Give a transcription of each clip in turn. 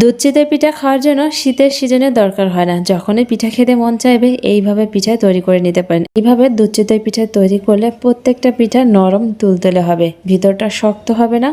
দুধ চিতই পিঠা খাওয়ার জন্য শীতের সিজনে দরকার হয় না। যখনই পিঠা খেতে মন চাইবে, এইভাবে পিঠা তৈরি করে নিতে পারেন। এইভাবে দুধ চিতই পিঠা তৈরি করলে প্রত্যেকটা পিঠা নরম তুলতুলে হবে, ভিতরটা শক্ত হবে না।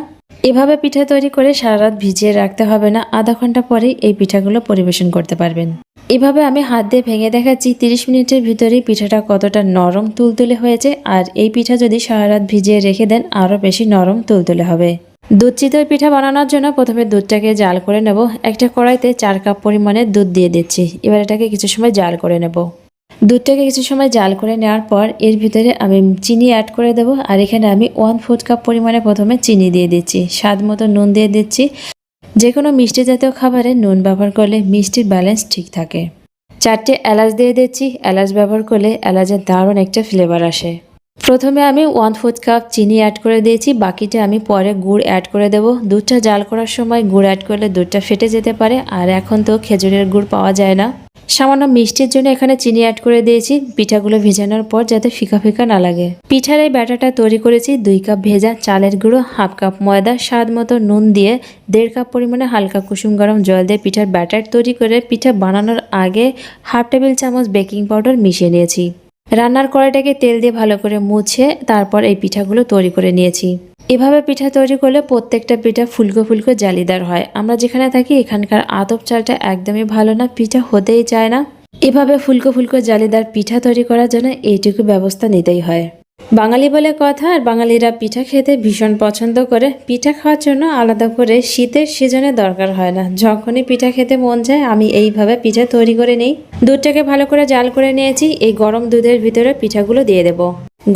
এভাবে পিঠা তৈরি করে সারা রাত ভিজিয়ে রাখতে হবে না, আধা ঘণ্টা পরেই এই পিঠাগুলো পরিবেশন করতে পারবেন। এভাবে আমি হাত দিয়ে ভেঙে দেখাচ্ছি, তিরিশ মিনিটের ভিতরেই পিঠাটা কতটা নরম তুলতুলে হয়েছে, আর এই পিঠা যদি সারা রাত ভিজিয়ে রেখে দেন, আরও বেশি নরম তুলতুলে হবে। দুধ চিতই পিঠা বানানোর জন্য প্রথমে দুধটাকে জাল করে নেব। একটা কড়াইতে চার কাপ পরিমাণে দুধ দিয়ে দিচ্ছি। এবার এটাকে কিছু সময় জাল করে নেব। দুধটাকে কিছু সময় জাল করে নেওয়ার পর এর ভিতরে আমি চিনি অ্যাড করে দেব আর এখানে আমি ওয়ান ফুড কাপ পরিমাণে প্রথমে চিনি দিয়ে দিচ্ছি। স্বাদ মতো নুন দিয়ে দিচ্ছি। যে কোনো মিষ্টি জাতীয় খাবারে নুন ব্যবহার করলে মিষ্টির ব্যালেন্স ঠিক থাকে। চারটে এলাচ দিয়ে দিচ্ছি। এলাচ ব্যবহার করলে এলাচের দারুণ একটা ফ্লেভার আসে। প্রথমে আমি ওয়ান ফুড কাপ চিনি অ্যাড করে দিয়েছি, বাকিটা আমি পরে গুড় অ্যাড করে দেব। দুধটা জাল করার সময় গুড় অ্যাড করলে দুধটা ফেটে যেতে পারে, আর এখন তো খেজুরের গুড় পাওয়া যায় না। সামান্য মিষ্টির জন্য এখানে চিনি অ্যাড করে দিয়েছি, পিঠাগুলো ভেজানোর পর যাতে ফিকা ফিকা না লাগে। পিঠার এই ব্যাটারটা তৈরি করেছি দুই কাপ ভেজা চালের গুঁড়ো হাফ কাপ ময়দা, স্বাদ মতো নুন দিয়ে দেড় কাপ পরিমাণে হালকা কুসুম গরম জল দিয়ে পিঠার ব্যাটার তৈরি করে পিঠা বানানোর আগে হাফ টেবিল চামচ বেকিং পাউডার মিশিয়ে নিয়েছি। রান্নার কড়াইটাকে তেল দিয়ে ভালো করে মুছে তারপর এই পিঠাগুলো তৈরি করে নিয়েছি। এভাবে পিঠা তৈরি করলে প্রত্যেকটা পিঠা ফুলকো ফুলকো জালিদার হয়। আমরা যেখানে থাকি, এখানকার আতপ চালটা একদমই ভালো না, পিঠা হতেই চায় না। এভাবে ফুলকো ফুলকো জালিদার পিঠা তৈরি করার জন্য এইটুকু ব্যবস্থা নিতেই হয়। বাঙালি বলে কথা আর বাঙালিরা পিঠা খেতে ভীষণ পছন্দ করে। পিঠা খাওয়ার জন্য আলাদা করে শীতের সিজনে দরকার হয় না। যখনই পিঠা খেতে মন যায়, আমি এইভাবে পিঠা তৈরি করে নিই। দুধটাকে ভালো করে জাল করে নিয়েছি। এই গরম দুধের ভিতরে পিঠাগুলো দিয়ে দেব।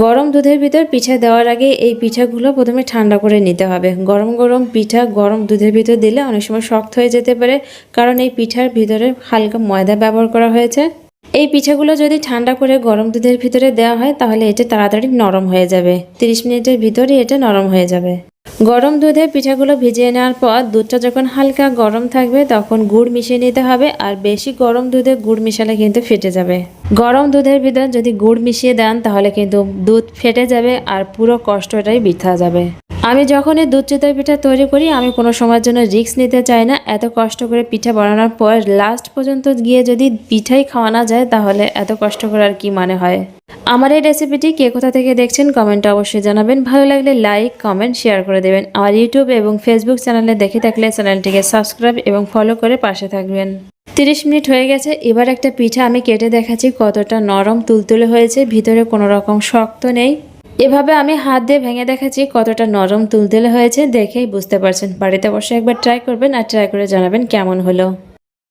গরম দুধের ভিতর পিঠা দেওয়ার আগে এই পিঠাগুলো প্রথমে ঠান্ডা করে নিতে হবে। গরম গরম পিঠা গরম দুধের ভিতর দিলে অনেক সময় শক্ত হয়ে যেতে পারে, কারণ এই পিঠার ভিতরে হালকা ময়দা ব্যবহার করা হয়েছে। এই পিঠাগুলো যদি ঠান্ডা করে গরম দুধের ভিতরে দেওয়া হয়, তাহলে এটা তাড়াতাড়ি নরম হয়ে যাবে। তিরিশ মিনিটের ভিতরেই এটা নরম হয়ে যাবে। গরম দুধে পিঠাগুলো ভিজিয়ে নেওয়ার পর দুধটা যখন হালকা গরম থাকবে তখন গুড় মিশিয়ে নিতে হবে আর বেশি গরম দুধে গুড় মিশালে কিন্তু ফেটে যাবে। গরম দুধের ভিতর যদি গুড় মিশিয়ে দেন তাহলে কিন্তু দুধ ফেটে যাবে আর পুরো কষ্টটাই বৃথা যাবে। আমি যখনই দুধ চিতই পিঠা তৈরি করি, আমি কোনো সময়ের জন্য রিস্ক নিতে চাই না। এত কষ্ট করে পিঠা বানানোর পর লাস্ট পর্যন্ত গিয়ে যদি পিঠাই খাওয়ানো যায় তাহলে এত কষ্ট করার কি মানে হয়? আমার এই রেসিপিটি কে কোথা থেকে দেখছেন কমেন্টে অবশ্যই জানাবেন। ভালো লাগলে লাইক কমেন্ট শেয়ার করে দেবেন। আমার ইউটিউব এবং ফেসবুক চ্যানেলে দেখে থাকলে চ্যানেলটিকে সাবস্ক্রাইব এবং ফলো করে পাশে থাকবেন। তিরিশ মিনিট হয়ে গেছে, এবার একটা পিঠা আমি কেটে দেখাচ্ছি, কতটা নরম তুলতুলে হয়েছে, ভিতরে কোনো রকম শক্ত নেই। এভাবে আমি হাত দিয়ে ভেঙে দেখাচ্ছি, কতটা নরম তুলতুলে হয়েছে, দেখেই বুঝতে পারছেন। বাড়িতে বসে একবার ট্রাই করবেন আর ট্রাই করে জানাবেন কেমন হলো।